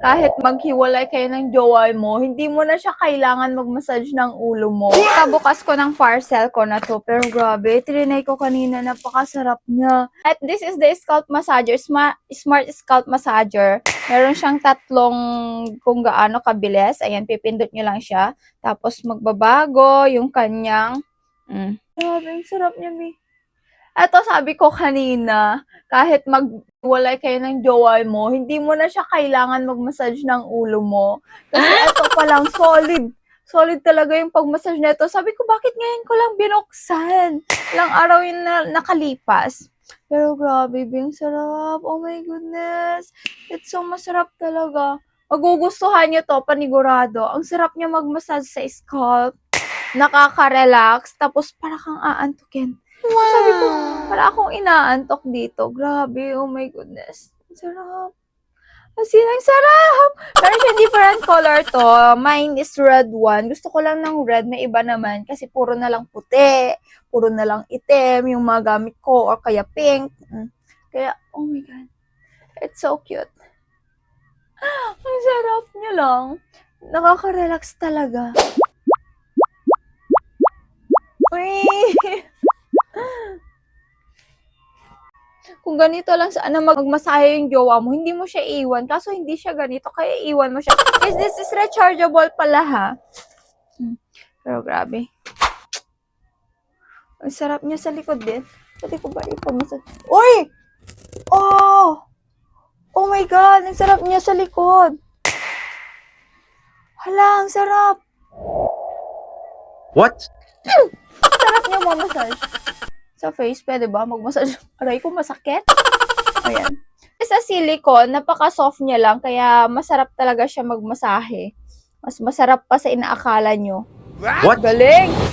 kahit maghiwalay kayo ng jowa mo, hindi mo na siya kailangan mag-massage ng ulo mo. Kabukas ko ng parcel ko na to, pero grabe, trinay ko kanina, napakasarap niya. At this is the scalp massager, Smart, smart scalp massager. Meron siyang tatlong kung gaano kabilis. Ayan, pipindot nyo lang siya. Tapos magbabago yung kanyang... Mm. Grabe, sarap niya, Mi. Eto, sabi ko kanina, kahit magwalay kayo ng jowa mo, hindi mo na siya kailangan mag-massage ng ulo mo. Kasi eto pa lang, solid. Solid talaga yung pag-massage nito. Sabi ko, bakit ngayon ko lang binuksan? Ilang araw yun na nakalipas. Pero grabe, Bing, sarap. Oh my goodness. It's so masarap talaga. Magugustuhan niyo to, panigurado. Ang sarap niya mag-massage sa scalp. Nakaka-relax. Tapos para kang aantukin. Sabi ko, para akong inaantok dito. Grabe, oh my goodness. Ang sarap. As in, ang sarap! Meron siya different color to. Mine is red one. Gusto ko lang ng red. May iba naman. Kasi puro na lang puti. Puro na lang itim. Yung mga gamit ko. Or kaya pink. Mm. Kaya, oh my God. It's so cute. Ang sarap niya lang. Nakaka-relax talaga. Uy! Kung ganito lang sana magmasahe yung jowa mo, hindi mo siya iwan. Kaso hindi siya ganito, kaya iwan mo siya. Is this is rechargeable pala ha? Hmm. Pero grabe. Ang sarap niya sa likod din. Pwede ko ba ipamassage? Uy! Oh! Oh my God! Ang sarap niya sa likod. Hala, ang sarap. What? Sarap niya mamassage. Sa face, pwede ba? Magmassage. Aray ko, masakit. Ayan. Sa silicone, napaka-soft niya lang, kaya masarap talaga siya magmasahe. Mas masarap pa sa inaakala nyo. What? Galing!